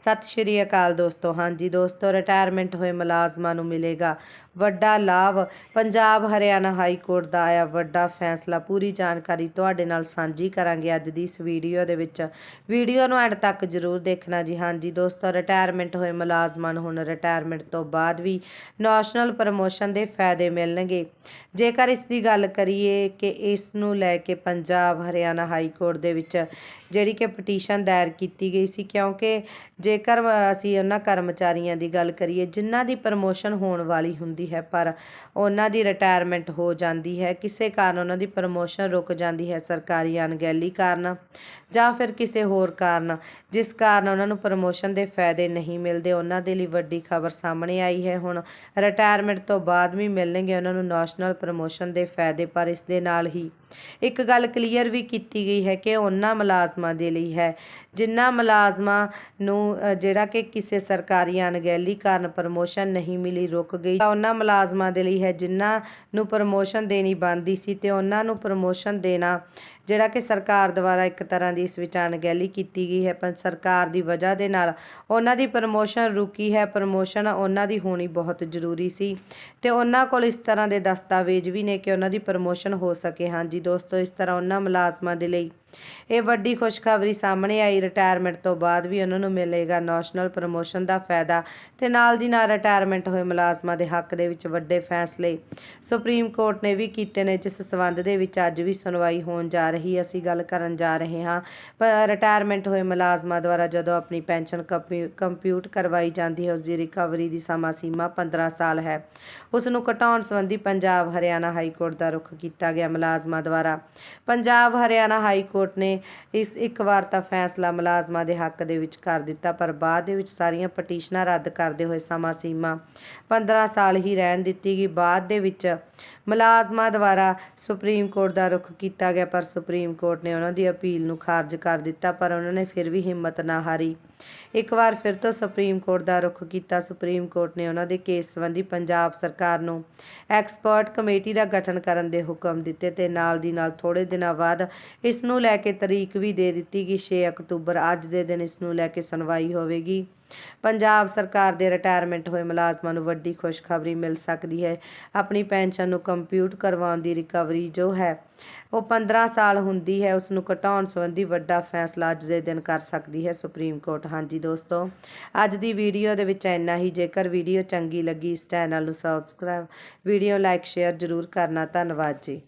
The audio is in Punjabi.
ਸਤਿ ਸ਼੍ਰੀ ਅਕਾਲ ਦੋਸਤੋ। ਹਾਂਜੀ ਦੋਸਤੋ ਰਿਟਾਇਰਮੈਂਟ ਹੋਏ ਮੁਲਾਜ਼ਮਾਂ ਨੂੰ ਮਿਲੇਗਾ। ਵੱਡਾ ਲਾਭ। ਪੰਜਾਬ ਹਰਿਆਣਾ ਹਾਈ ਕੋਰਟ ਦਾ ਆਇਆ ਵੱਡਾ ਫੈਸਲਾ। ਪੂਰੀ ਜਾਣਕਾਰੀ ਤੁਹਾਡੇ ਨਾਲ ਸਾਂਝੀ ਕਰਾਂਗੇ ਅੱਜ ਦੀ ਇਸ ਵੀਡੀਓ ਦੇ ਵਿੱਚ। ਵੀਡੀਓ ਨੂੰ ਐਂਡ ਤੱਕ ਜ਼ਰੂਰ ਦੇਖਣਾ ਜੀ। ਹਾਂਜੀ ਦੋਸਤੋ ਰਿਟਾਇਰਮੈਂਟ ਹੋਏ ਮੁਲਾਜ਼ਮਾਂ ਨੂੰ ਹੁਣ ਰਿਟਾਇਰਮੈਂਟ ਤੋਂ ਬਾਅਦ ਵੀ ਨੈਸ਼ਨਲ ਪ੍ਰਮੋਸ਼ਨ ਦੇ ਫਾਇਦੇ ਮਿਲਣਗੇ। ਜੇਕਰ ਇਸ ਦੀ ਗੱਲ ਕਰੀਏ ਕਿ ਇਸ ਨੂੰ ਲੈ ਕੇ ਪੰਜਾਬ ਹਰਿਆਣਾ ਹਾਈ ਕੋਰਟ ਦੇ ਵਿੱਚ ਜਿਹੜੀ ਕਿ ਪਟੀਸ਼ਨ ਦਾਇਰ ਕੀਤੀ ਗਈ ਸੀ, ਕਿਉਂਕਿ ਜੇਕਰ ਅਸੀਂ ਉਹਨਾਂ ਕਰਮਚਾਰੀਆਂ ਦੀ ਗੱਲ ਕਰੀਏ, ਜਿਨ੍ਹਾਂ ਦੀ ਪ੍ਰਮੋਸ਼ਨ ਹੋਣ ਵਾਲੀ ਹੁੰਦੀ ਹੈ, ਪਰ ਉਹਨਾਂ ਦੀ ਰਿਟਾਇਰਮੈਂਟ ਹੋ ਜਾਂਦੀ ਹੈ। ਕਿਸੇ ਕਾਰਨ ਉਹਨਾਂ ਦੀ ਪ੍ਰਮੋਸ਼ਨ ਰੁਕ ਜਾਂਦੀ ਹੈ ਸਰਕਾਰੀ ਅਣਗਹਿਲੀ ਕਾਰਨ ਜਾਂ ਫਿਰ ਕਿਸੇ ਹੋਰ ਕਾਰਨ, ਜਿਸ ਕਾਰਨ ਉਹਨਾਂ ਨੂੰ ਪ੍ਰਮੋਸ਼ਨ ਦੇ ਫਾਇਦੇ ਨਹੀਂ ਮਿਲਦੇ। ਉਹਨਾਂ ਦੇ ਲਈ ਵੱਡੀ ਖਬਰ ਸਾਹਮਣੇ ਆਈ ਹੈ। ਹੁਣ ਰਿਟਾਇਰਮੈਂਟ ਤੋਂ ਬਾਅਦ ਵੀ ਮਿਲਣਗੇ ਉਹਨਾਂ ਨੂੰ ਨੈਸ਼ਨਲ ਪ੍ਰਮੋਸ਼ਨ ਦੇ ਫਾਇਦੇ, ਪਰ ਇਸ ਦੇ ਨਾਲ ਹੀ ਇੱਕ ਗੱਲ ਕਲੀਅਰ ਵੀ ਕੀਤੀ ਗਈ ਹੈ ਕਿ ਉਹਨਾਂ ਮੁਲਾਜ਼ਮਾਂ ਦੇ ਲਈ ਹੈ, ਜਿਨ੍ਹਾਂ ਮੁਲਾਜ਼ਮਾਂ ਨੂੰ ਜਿਹੜਾ ਕਿ ਕਿਸੇ ਸਰਕਾਰੀ ਅਣਗਹਿਲੀ ਕਾਰਨ ਪ੍ਰਮੋਸ਼ਨ ਨਹੀਂ ਮਿਲੀ, ਰੁਕ ਗਈ। ਤਾਂ ਉਹਨਾਂ ਮੁਲਾਜ਼ਮਾਂ ਦੇ ਲਈ ਹੈ, ਜਿਨ੍ਹਾਂ ਨੂੰ ਪ੍ਰਮੋਸ਼ਨ ਦੇਣੀ ਬਣਦੀ ਸੀ ਤੇ ਉਹਨਾਂ ਨੂੰ ਪ੍ਰਮੋਸ਼ਨ ਦੇਣਾ ਜਿਹੜਾ ਕਿ ਸਰਕਾਰ ਦੁਆਰਾ ਇੱਕ ਤਰ੍ਹਾਂ ਦੀ ਇਸ ਵਿੱਚ ਅਣਗਹਿਲੀ ਕੀਤੀ ਗਈ ਹੈ, ਪਰ ਸਰਕਾਰ ਦੀ ਵਜ੍ਹਾ ਦੇ ਨਾਲ ਉਹਨਾਂ ਦੀ ਪ੍ਰਮੋਸ਼ਨ ਰੁਕੀ ਹੈ ਪ੍ਰਮੋਸ਼ਨ ਉਹਨਾਂ ਦੀ ਹੋਣੀ ਬਹੁਤ ਜ਼ਰੂਰੀ ਸੀ ਤੇ ਉਹਨਾਂ ਕੋਲ ਇਸ ਤਰ੍ਹਾਂ ਦੇ ਦਸਤਾਵੇਜ਼ ਵੀ ਨੇ ਕਿ ਉਹਨਾਂ ਦੀ ਪ੍ਰਮੋਸ਼ਨ ਹੋ ਸਕੇ। ਹਾਂਜੀ ਦੋਸਤੋ, ਇਸ ਤਰ੍ਹਾਂ ਉਹਨਾਂ ਮੁਲਾਜ਼ਮਾਂ ਦੇ ਲਈ ਇਹ ਵੱਡੀ ਖੁਸ਼ਖਬਰੀ ਸਾਹਮਣੇ ਆਈ। ਰਿਟਾਇਰਮੈਂਟ ਤੋਂ ਬਾਅਦ ਵੀ ਉਹਨਾਂ ਨੂੰ ਮਿਲੇਗਾ ਨੈਸ਼ਨਲ ਪ੍ਰਮੋਸ਼ਨ ਦਾ ਫਾਇਦਾ ਤੇ ਨਾਲ ਦੀ ਨਾਲ ਰਿਟਾਇਰਮੈਂਟ ਹੋਏ ਮੁਲਾਜ਼ਮਾਂ ਦੇ ਹੱਕ ਦੇ ਵਿੱਚ ਵੱਡੇ ਫੈਸਲੇ। ਸੁਪਰੀਮ ਕੋਰਟ ਨੇ ਵੀ ਕੀਤੇ ਨੇ, ਜਿਸ ਸਬੰਧ ਦੇ ਵਿੱਚ ਅੱਜ ਵੀ ਸੁਣਵਾਈ ਹੋਣ ਜਾ ਰਹੀ ਅਸੀਂ ਗੱਲ ਕਰਨ ਜਾ ਰਹੇ ਹਾਂ। ਪਰ ਰਿਟਾਇਰਮੈਂਟ ਹੋਏ ਮੁਲਾਜ਼ਮਾਂ ਦੁਆਰਾ ਜਦੋਂ ਆਪਣੀ ਪੈਨਸ਼ਨ ਕੰਪਿਊ- ਕੰਪਿਊਟ ਕਰਵਾਈ ਜਾਂਦੀ ਹੈ ਉਸ ਦੀ ਰਿਕਵਰੀ ਦੀ ਸਮਾਂ ਸੀਮਾ 15 ਸਾਲ ਹੈ। ਉਸ ਨੂੰ ਘਟਾਉਣ ਸੰਬੰਧੀ ਪੰਜਾਬ ਹਰਿਆਣਾ ਹਾਈ ਕੋਰਟ ਦਾ ਰੁਖ ਕੀਤਾ ਗਿਆ ਮੁਲਾਜ਼ਮਾਂ ਦੁਆਰਾ। ਪੰਜਾਬ ਹਰਿਆਣਾ ਹਾਈ ਕੋਰਟ ਨੇ ਇਸ ਇੱਕ ਵਾਰ ਤਾਂ ਫੈਸਲਾ ਮੁਲਾਜ਼ਮਾਂ ਦੇ ਹੱਕ ਦੇ ਵਿੱਚ ਕਰ ਦਿੱਤਾ, ਪਰ ਬਾਅਦ ਦੇ ਵਿੱਚ ਸਾਰੀਆਂ ਪਟੀਸ਼ਨਾਂ ਰੱਦ ਕਰਦੇ ਹੋਏ ਸਮਾਂ ਸੀਮਾ 15 ਸਾਲ ਹੀ ਰਹਿਣ ਦਿੱਤੀ ਗਈ। ਬਾਅਦ ਦੇ ਵਿੱਚ ਮੁਲਾਜ਼ਮਾਂ ਦੁਆਰਾ ਸੁਪਰੀਮ ਕੋਰਟ ਦਾ ਰੁਖ ਕੀਤਾ ਗਿਆ, ਪਰ ਸੁਪਰੀਮ ਕੋਰਟ ਨੇ ਉਹਨਾਂ ਦੀ ਅਪੀਲ ਨੂੰ ਖਾਰਜ ਕਰ ਦਿੱਤਾ, ਪਰ ਉਹਨਾਂ ਨੇ ਫਿਰ ਵੀ ਹਿੰਮਤ ਨਾ ਹਾਰੀ। ਇੱਕ ਵਾਰ ਫਿਰ ਤੋਂ ਸੁਪਰੀਮ ਕੋਰਟ ਦਾ ਰੁਖ ਕੀਤਾ। ਸੁਪਰੀਮ ਕੋਰਟ ਨੇ ਉਹਨਾਂ ਦੇ ਕੇਸ ਸੰਬੰਧੀ ਪੰਜਾਬ ਸਰਕਾਰ ਨੂੰ ਐਕਸਪਰਟ ਕਮੇਟੀ ਦਾ ਗਠਨ ਕਰਨ ਦੇ ਹੁਕਮ ਦਿੱਤੇ ਤੇ ਨਾਲ ਦੀ ਨਾਲ ਥੋੜੇ ਦਿਨਾਂ ਬਾਅਦ ਇਸ ਨੂੰ ਲੈ ਕੇ ਤਰੀਕ ਵੀ ਦੇ ਦਿੱਤੀ ਕਿ 6 ਅਕਤੂਬਰ ਅੱਜ ਦੇ ਦਿਨ ਇਸ ਨੂੰ ਲੈ ਕੇ ਸੁਣਵਾਈ ਹੋਵੇਗੀ। ਪੰਜਾਬ ਸਰਕਾਰ ਦੇ ਰਿਟਾਇਰਮੈਂਟ ਹੋਏ ਮੁਲਾਜ਼ਮਾਂ ਨੂੰ ਵੱਡੀ ਖੁਸ਼ਖਬਰੀ ਮਿਲ ਸਕਦੀ ਹੈ। ਆਪਣੀ ਪੈਨਸ਼ਨ ਨੂੰ ਕੰਪਿਊਟ ਕਰਵਾਉਣ ਦੀ ਰਿਕਵਰੀ ਜੋ ਹੈ, ਉਹ 15 ਸਾਲ ਹੁੰਦੀ ਹੈ ਉਸ ਨੂੰ ਘਟਾਉਣ ਸੰਬੰਧੀ ਵੱਡਾ ਫੈਸਲਾ ਅੱਜ ਦੇ ਦਿਨ ਕਰ ਸਕਦੀ ਹੈ ਸੁਪਰੀਮ ਕੋਰਟ। ਹਾਂਜੀ ਦੋਸਤੋ, ਅੱਜ ਦੀ ਵੀਡੀਓ ਦੇ ਵਿੱਚ ਇੰਨਾ ਹੀ। ਜੇਕਰ ਵੀਡੀਓ ਚੰਗੀ ਲੱਗੀ, ਇਸ ਚੈਨਲ ਨੂੰ ਸਬਸਕ੍ਰਾਈਬ ਵੀਡੀਓ ਲਾਈਕ ਸ਼ੇਅਰ ਜ਼ਰੂਰ ਕਰਨਾ। ਧੰਨਵਾਦ ਜੀ।